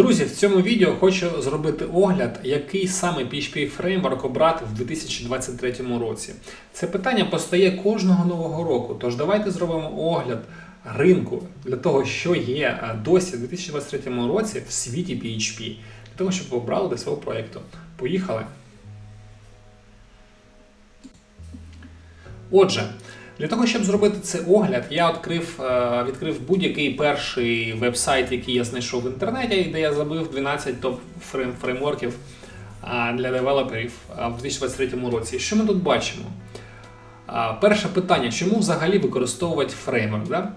Друзі, в цьому відео хочу зробити огляд, який саме PHP фреймворк обрати в 2023 році. Це питання постає кожного нового року. Тож давайте зробимо огляд ринку для того, що є е, досі в 2023 році в світі PHP, для того, щоб ви обрали до свого проєкту. Поїхали! Отже, для того, щоб зробити цей огляд, я відкрив, е, відкрив будь-який перший веб-сайт, який я знайшов в інтернеті, де я забив 12 топ фреймворків для девелоперів в 2023 році. Що ми тут бачимо? Перше питання: чому взагалі використовувати фреймворк? Да?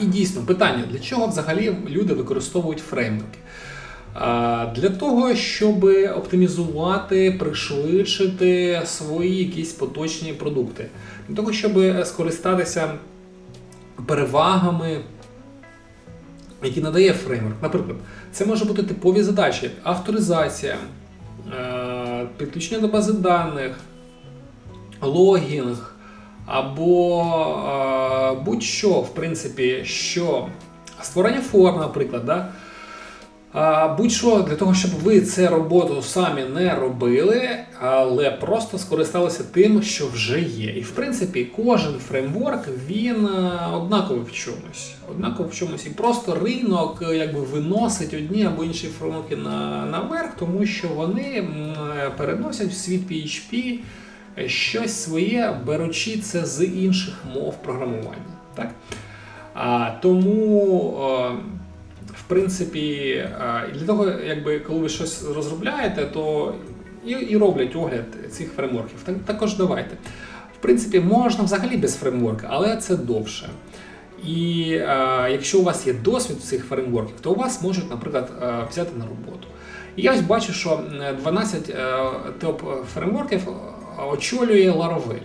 І дійсно, питання: для чого взагалі люди використовують фреймворки? Для того, щоб оптимізувати, пришвидшити свої якісь поточні продукти, для того, щоб скористатися перевагами, які надає фреймворк. Наприклад, це може бути типові задачі, авторизація, е, підключення до бази даних, логінг або е, будь-що, в принципі, що створення форм, наприклад. Да? Будь-що для того, щоб ви це роботу самі не робили, але просто скористалися тим, що вже є. І в принципі, кожен фреймворк він е, однаковий в чомусь. Однаковий в чомусь. І просто ринок е, якби виносить одні або інші фреймворки на, наверх, тому що вони е, переносять в світ PHP щось своє, беручи це з інших мов програмування. Так? А, тому. Принципі, е, для того, якби коли ви щось розробляєте, то і, і роблять огляд цих фреймворків. Так, також давайте. В принципі, можна взагалі без фреймворка, але це довше. І е, якщо у вас є досвід цих фреймворків, то у вас можуть, наприклад, е, взяти на роботу. І я ось бачу, що е, 12 е, топ фреймворків очолює Laravel.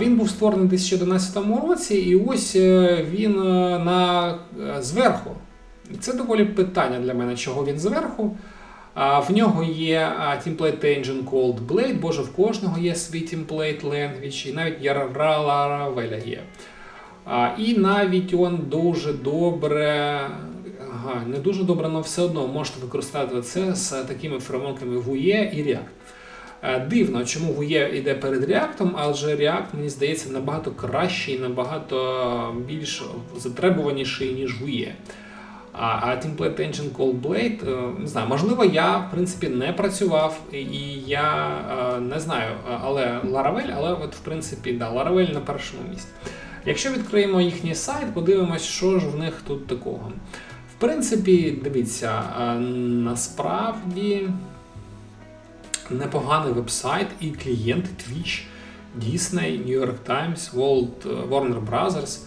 Він був створений у 2011 році, і ось він на зверху. Це доволі питання для мене, чого він зверху. В нього є template engine called Blade, боже, в кожного є свій template language, і навіть Laravel є. І навіть він дуже добре, ага, не дуже добре, але все одно можете використовувати це з такими фреймворками Vue і React. Дивно, чому Vue йде перед React, адже React, мені здається, набагато кращий, набагато більш затребуваніший, ніж Vue. А, Template Engine Call Blade, е, не знаю, можливо, я в принципі не працював, і я е, не знаю, але Laravel, але от в принципі, да, Laravel на першому місці. Якщо відкриємо їхній сайт, подивимось, що ж в них тут такого. В принципі, дивіться, е, насправді непоганий веб-сайт і клієнти Twitch, Disney, New York Times, World, Warner Brothers.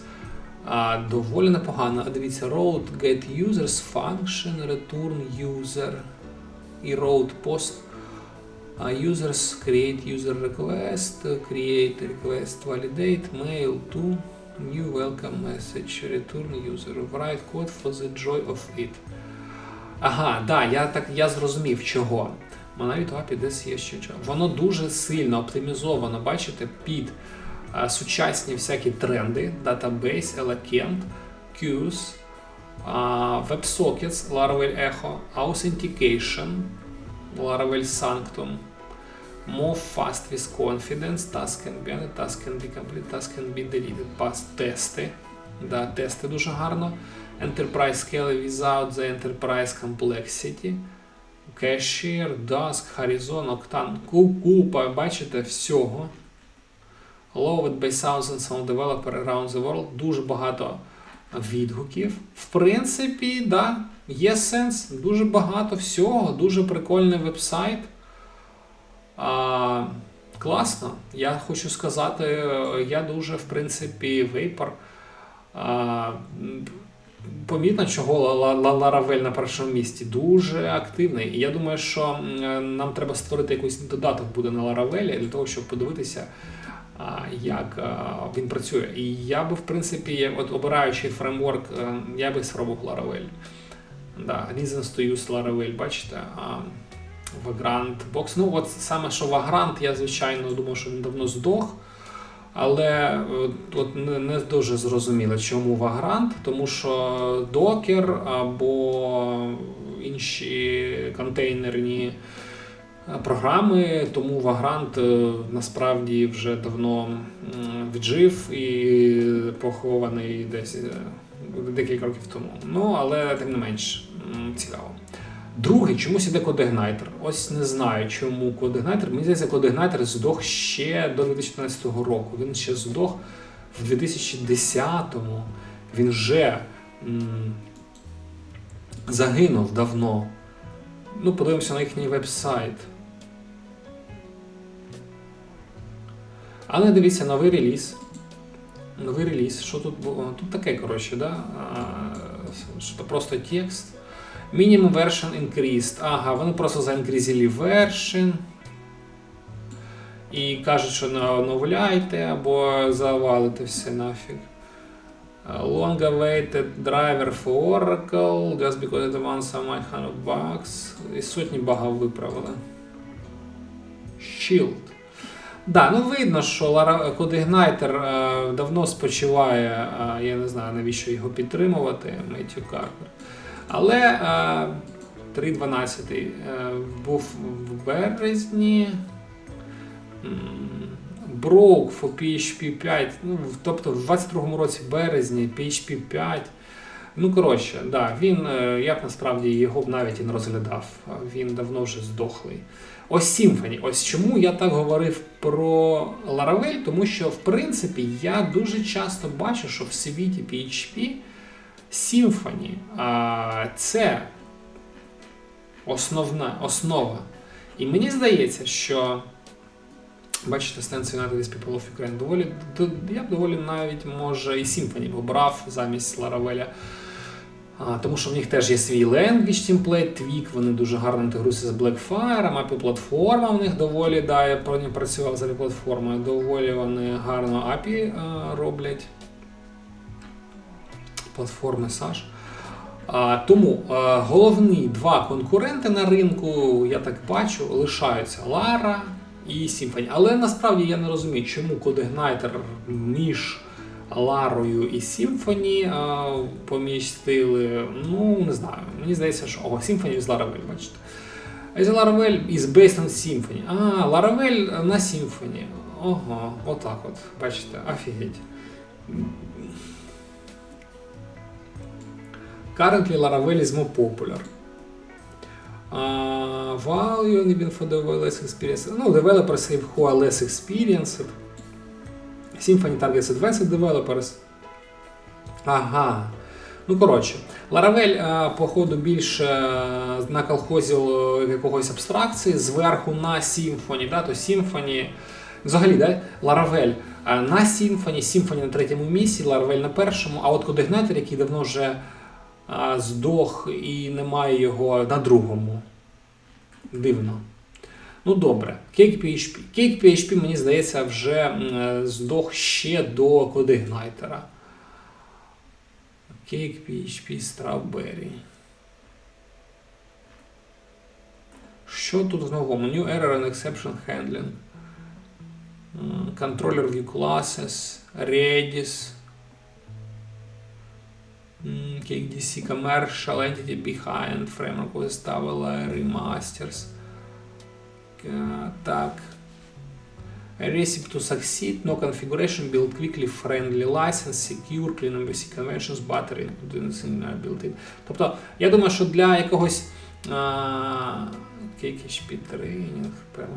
Доволі непогано. А дивіться, road get users function, return user і road post. Users create user request, create request validate, mail to new welcome message, return user, write code for the joy of it. Ага, да, я так я зрозумів чого. Monolith API десь є ще чого. Воно дуже сильно оптимізовано, бачите, під е, сучасні всякі тренди, Database, Queues, е, WebSockets, Laravel Echo, Authentication, Laravel Sanctum, Move fast with confidence, task can be task can be complete, task can be deleted. Past тести. Да, тести дуже гарно. Enterprise scale without the enterprise complexity. Cashier, Dusk, Horizon, Octane. Купа, бачите, всього. Loved by thousands of developers around the world. Дуже багато відгуків. В принципі, да, є сенс. Дуже багато всього, дуже прикольний веб-сайт. А, класно. Я хочу сказати, я дуже, в принципі, вейпор. А, помітно, чого Ла- Ла- на першому місці дуже активний. І я думаю, що нам треба створити якийсь додаток буде на Laravel для того, щоб подивитися, як він працює. І я би, в принципі, от обираючи фреймворк, е, я би спробував Laravel. Да, Reasons to use Laravel, бачите. Vagrant Box. Ну, от саме що Vagrant, я звичайно думав, що він давно здох. Але от, от не, не дуже зрозуміло, чому Vagrant, тому що Docker або інші контейнерні е, програми, тому Vagrant е, насправді вже давно віджив і похований десь е, декілька років тому. Ну, але тим не менш цікаво. Другий, чомусь іде кодигнайтер. Ось не знаю, чому кодигнайтер. Мені здається, кодигнайтер здох ще до 2014 року. Він ще здох в 2010-му. Він вже м, загинув давно. Ну, подивимося на їхній веб-сайт. Але дивіться, новий реліз. Новий реліз. Що тут було? Тут таке, коротше, да? Що то просто текст. Minimum version increased. Ага, вони просто заінкрізили version. І кажуть, що не оновляйте або завалите все нафіг. Long awaited driver for Oracle, just because it wants some 100 bucks. І сотні багів виправили. Shield. Да, ну видно, що Lara- CodeIgniter е, давно спочиває, е, я не знаю навіщо його підтримувати, Меттю Карпер. Але е, 3.12 е, був в березні. Broke for PHP 5, ну, тобто в 22-му році березні PHP 5. Ну, коротше, да, він, е, я б насправді його б навіть і не розглядав. Він давно вже здохлий. Ось Symfony. Ось чому я так говорив про Laravel, тому що, в принципі, я дуже часто бачу, що в світі PHP Symfony це основна основа. І мені здається, що бачите, Stance United with People of Ukraine доволі я б доволі навіть може і Symfony обрав замість Laravel. А, тому що в них теж є свій language template, Twig, вони дуже гарно інтегруються з Blackfire, API платформа в них доволі, да, я працював з API платформою, доволі вони гарно API а, роблять. Платформи SASH. А, тому а, головні два конкуренти на ринку, я так бачу, лишаються Lara і Symfony. Але насправді я не розумію, чому CodeIgniter між Ларою і Symfony а, помістили. Ну, не знаю. Мені здається, що о, Symfony з Laravel, бачите. Is Laravel is based on Symfony. А, Laravel на Symfony. Ого, отак от. Бачите, офігеть. Currently Laravel is more popular. Uh, value less experienced. Ну, developers are less experienced. Symfony targets advanced developers. Ага. Ну, коротше, е, походу, більше е, наколхозив е, якогось абстракції зверху на Symfony, взагалі, е, на Symfony, Symfony на третьому місці, Laravel на першому, а от CodeIgniter, який давно вже е, здох і немає його на другому. Дивно. Ну добре, Cake PHP. Cake PHP, мені здається, вже здох ще до CodeIgniter. Cake PHP Strawberry. Що тут в новому? New Error and Exception Handling. Controller View Classes, Redis. KDC Commercial Entity Behind, Framework виставила Remasters. Е, Так. Recipe to succeed, no configuration, build quickly, friendly license, secure, clean basic conventions, battery, built-in. Тобто, я думаю, що для якогось KHP тренінг, прямо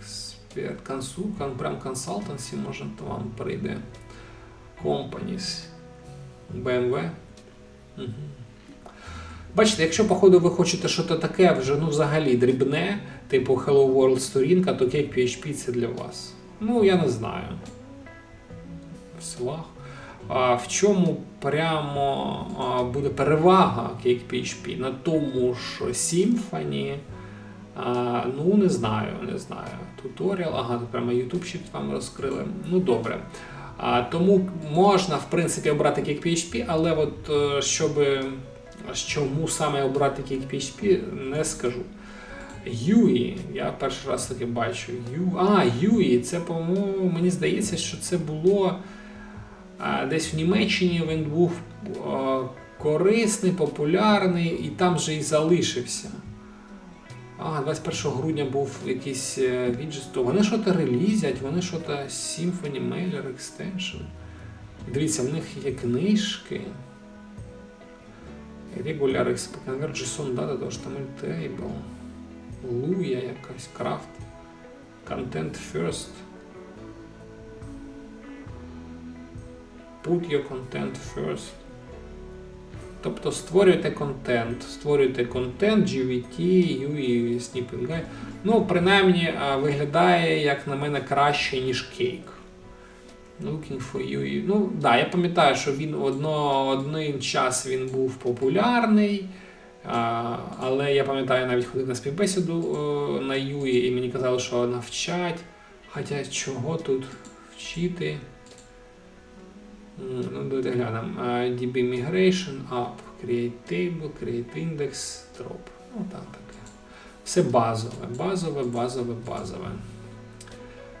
експерт, консултант, прям консалтансі, може вам прийде. Companies, BMW. Бачите, якщо, походу, ви хочете щось таке вже ну, взагалі дрібне, типу Hello World сторінка, то Cake PHP це для вас. Ну, я не знаю. В селах. А в чому прямо буде перевага Cake На тому ж Symfony. А, ну, не знаю, не знаю. Туторіал, ага, прямо ютубчик вам розкрили. Ну, добре. А, тому можна, в принципі, обрати Cake PHP, але от е, щоб чому саме обрати Cake PHP, не скажу. Юї. Я перший раз таки бачу. Ю... А, Юї. Це, по-моєму, мені здається, що це було а, десь в Німеччині він був а, корисний, популярний і там же і залишився. А, 21 грудня був якийсь е, віджит. Вони щось релізять, вони щось Symphony Mailer Extension. Дивіться, в них є книжки. Regular Convert JSON Data, тож там Table. Луя якась, крафт. Content first. Put your content first. Тобто створюйте контент, створюйте контент, GVT, UI, Snipping Guide. Ну, принаймні, виглядає, як на мене, краще, ніж кейк. Looking for UI. Ну, да, я пам'ятаю, що він одно, один час він був популярний. Але я пам'ятаю, навіть ходив на співбесіду на UI і мені казали, що навчать. Хоча чого тут вчити? М, Ну, давайте глянемо. DB Migration, Up, Create Table, Create Index, Drop. Ну, так, таке. Все базове, базове, базове, базове.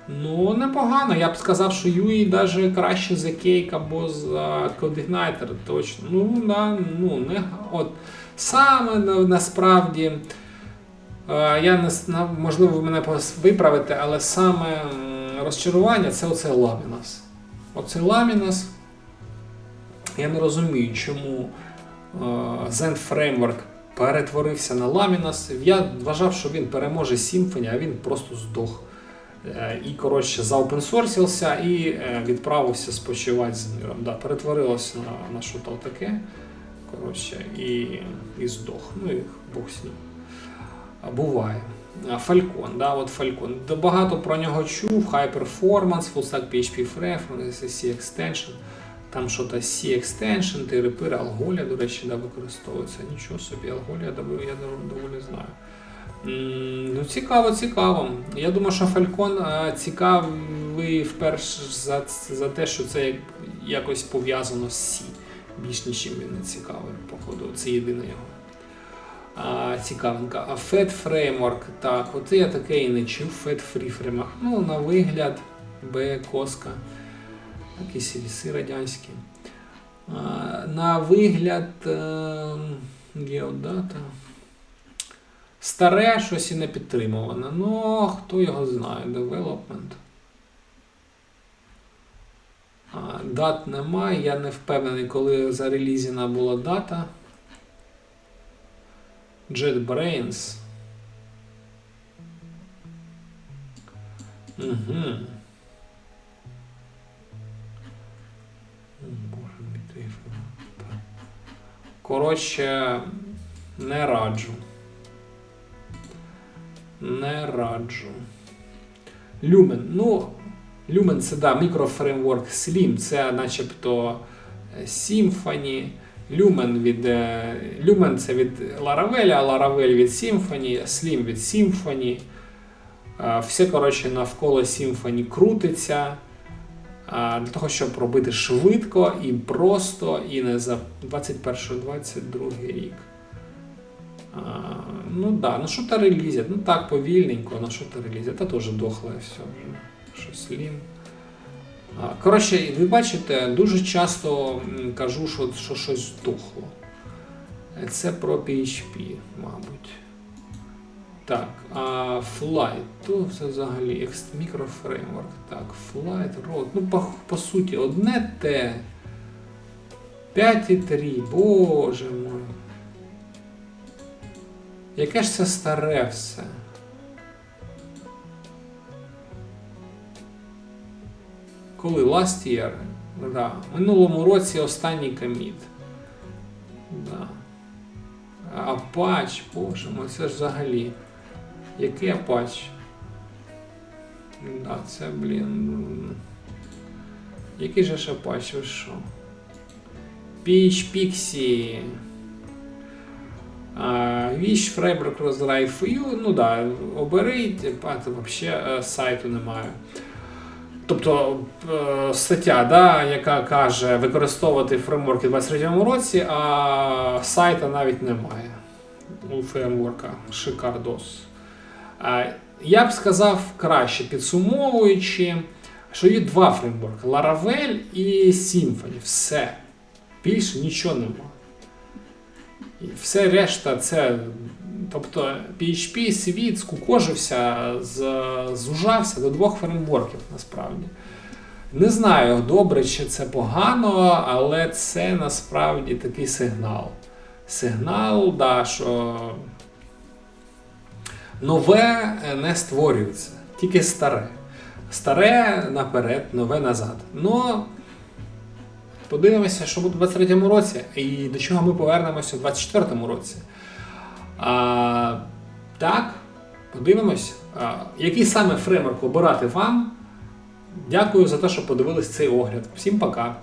Ну, непогано. Я б сказав, що UI навіть краще за Cake або за CodeIgniter, точно. Ну, да, ну, не, от, саме насправді, е, я не можливо, ви мене виправите, але саме розчарування це оце Laminas. Оце Laminas. Я не розумію, чому е, Zen Framework перетворився на Laminas. Я вважав, що він переможе Symfony, а він просто здох. Е, І, коротше, заопенсорсився і е, відправився спочивати з миром. Да, перетворилося на, на що то таке. Коротше, і, і здох. Ну і Бог з ним. Буває. Falcon, да, от Falcon. Багато про нього чув. High Performance, Full Stack PHP Preference, C Extension. Там що то C Extension, Терепир, Algolia, до речі, да, використовується. Нічого собі, Algolia я дов- доволі знаю. Ну, цікаво, цікаво. Я думаю, що Falcon цікавий вперше за, за те, що це якось пов'язано з C. Більш нічим він не цікавий, походу. Це єдине його. А, цікавинка. А Fed Framework, так, от я таке і не чув. Fed Free Framework. Ну, на вигляд, Б, коска, якісь ліси радянські. На вигляд Geodata. Старе щось і не підтримуване. Ну, хто його знає, development. Дат немає, я не впевнений, коли зарелізена була дата. JetBrains. Угу. Коротше, не раджу. Не раджу. Lumen. Ну, Lumen це да, мікрофреймворк Slim, це начебто е, Symfony. Lumen від е, Lumen це від Laravel, а Laravel від Symfony, Slim від Symfony. Е, Все, коротше, навколо Symfony крутиться. Для того, щоб робити швидко і просто, і не за 21-22 рік. А, ну да, ну що то релізять? Ну так, повільненько, ну що то релізять? Та теж дохле все вже. Що слім. А, Коротше, ви бачите, дуже часто кажу, що, що щось здохло. Це про PHP, мабуть. Так, а Flight, то це взагалі мікрофреймворк. Так, Flight, Road. Ну, по, по суті, одне те. 5,3, боже мой. Яке ж це старе все? Коли? Last year? Да. Минулому році останній коміт. Да. Апач, боже мой, це ж взагалі. Який апач? Да, це, блін. ну, Який же ж апач, ви що? PHPixie. Віч, Фрейброк Роздрайв You, ну да, оберіть, а то взагалі сайту немає. Тобто е, стаття, да, яка каже використовувати фреймворки в 23 році, а сайта навіть немає у фреймворка Шикардос. Я б сказав краще, підсумовуючи, що є два фреймворки: Laravel і Symfony. Все. Більше нічого нема. І все решта це. Тобто PHP світ скукожився, зужався до двох фреймворків насправді. Не знаю, добре чи це погано, але це насправді такий сигнал. Сигнал, да, що нове не створюється, тільки старе. Старе наперед, нове назад. Ну, подивимося, що буде у 23-му році, і до чого ми повернемося у 24-му році. А, так, подивимось, а, який саме фреймворк обирати вам. Дякую за те, що подивились цей огляд. Всім пока!